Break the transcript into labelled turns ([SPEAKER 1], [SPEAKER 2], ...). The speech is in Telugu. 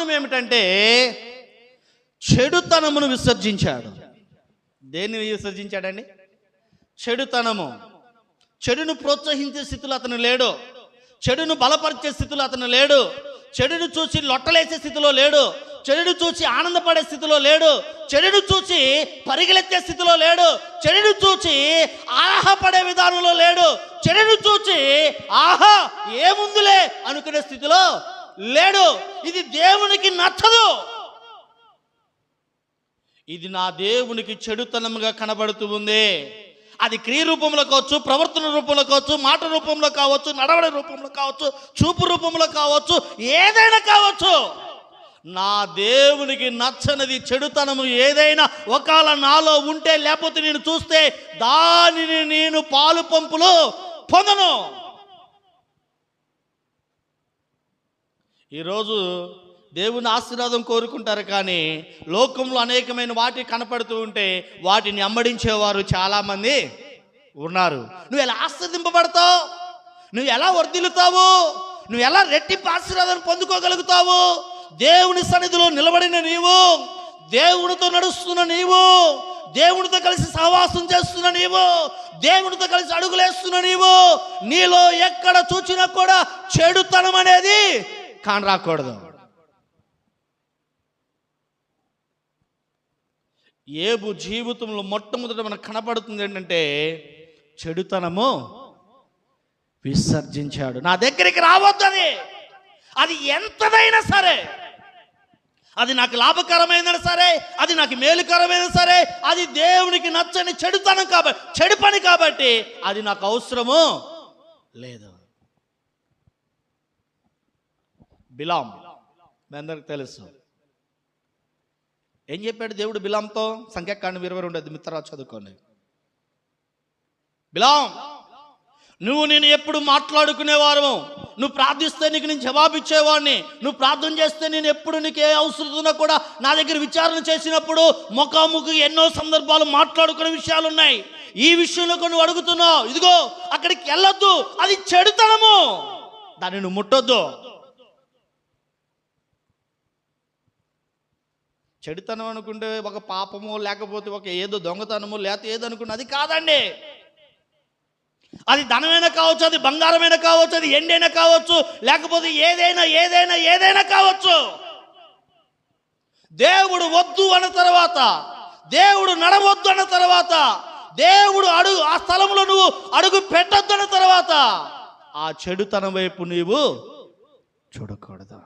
[SPEAKER 1] కారణం ఏమిటంటే చెడుతనమును విసర్జించాడు. దేన్ని విసర్జించాడండి? చెడుతనము. చెడును ప్రోత్సహించే స్థితిలో అతను లేడు. చెడును బలపరిచే స్థితిలో అతను లేడు. చెడును చూసి లొట్టలేసే స్థితిలో లేడు. చెడును చూసి ఆనందపడే స్థితిలో లేడు. చెడును చూసి పరిగెలెత్తే స్థితిలో లేడు. చెడును చూసి ఆహపడే విధానంలో లేడు. చెడును చూసి ఆహా ఏముందులే అనుకునే స్థితిలో లేడు. ఇది దేవునికి నచ్చదు. ఇది నా దేవునికి చెడుతనముగా కనబడుతూ ఉంది. అది క్రియ రూపంలో కావచ్చు ప్రవర్తన రూపంలో కావచ్చు మాట రూపంలో కావచ్చు నడవడి రూపంలో కావచ్చు చూపు రూపంలో కావచ్చు ఏదైనా కావచ్చు. నా దేవునికి నచ్చనిది చెడుతనము ఏదైనా ఒకవేళ నాలో ఉంటే లేకపోతే నేను చూస్తే దానిని నేను పాలు పంపులు పొందను. ఈరోజు దేవుని ఆశీర్వాదం కోరుకుంటారు కానీ లోకంలో అనేకమైన వాటి కనపడుతూ ఉంటే వాటిని అమ్మడించేవారు చాలామంది ఉన్నారు. నువ్వు ఎలా ఆస్వాదింపబడతావు? నువ్వు ఎలా వర్ధిల్లుతావు? నువ్వు ఎలా రెట్టింపు ఆశీర్వాదం పొందుకోగలుగుతావు? దేవుని సన్నిధిలో నిలబడిన నీవు దేవునితో నడుస్తున్న నీవు దేవునితో కలిసి సహవాసం చేస్తున్న నీవు దేవునితో కలిసి అడుగులేస్తున్న నీవు నీలో ఎక్కడ చూచినా కూడా చెడుతనం అనేది కానరాకూడదు ఏబు జీవితంలో మొట్టమొదట మనకు కనపడుతుంది ఏంటంటే చెడుతనము విసర్జించాడు. నా దగ్గరికి రావద్దు అది. అది ఎంతదైనా సరే అది నాకు లాభకరమైనా సరే అది నాకు మేలుకరమైన సరే అది దేవునికి నచ్చని చెడుతనం కాబట్టి చెడు పని కాబట్టి అది నాకు అవసరము లేదు. బిలాం. మీ అందరికి తెలుసు. ఏం చెప్పాడు దేవుడు బిలాంతో? సంఖ్యాకాండం ఇరవై రెండు మిత్ర చదువుకోండి. బిలాం నువ్వు నేను ఎప్పుడు మాట్లాడుకునేవారు నువ్వు ప్రార్థిస్తే నీకు నేను జవాబు ఇచ్చేవాడిని నువ్వు ప్రార్థన చేస్తే నేను ఎప్పుడు నీకు ఏ అవసరం ఉన్నా కూడా నా దగ్గర విచారణ చేసినప్పుడు ముఖాముఖి ఎన్నో సందర్భాలు మాట్లాడుకునే విషయాలు ఉన్నాయి. ఈ విషయంలో కొన్ని నువ్వు అడుగుతున్నావు. ఇదిగో అక్కడికి వెళ్ళొద్దు. అది చెడుతనము. దాన్ని నువ్వు ముట్టొద్దు. చెడుతనం అనుకుంటే ఒక పాపమో లేకపోతే ఒక ఏదో దొంగతనమో లేకపోతే ఏదో అనుకుంటే అది కాదండి. అది ధనమైనా కావచ్చు అది బంగారమైనా కావచ్చు అది ఎండైనా కావచ్చు లేకపోతే ఏదైనా ఏదైనా ఏదైనా కావచ్చు. దేవుడు వద్దు అన్న తర్వాత దేవుడు నడవద్దు అన్న తర్వాత దేవుడు అడుగు ఆ స్థలంలో నువ్వు అడుగు పెట్టొద్దు అన్న తర్వాత ఆ చెడుతనం వైపు నీవు చూడకూడదు.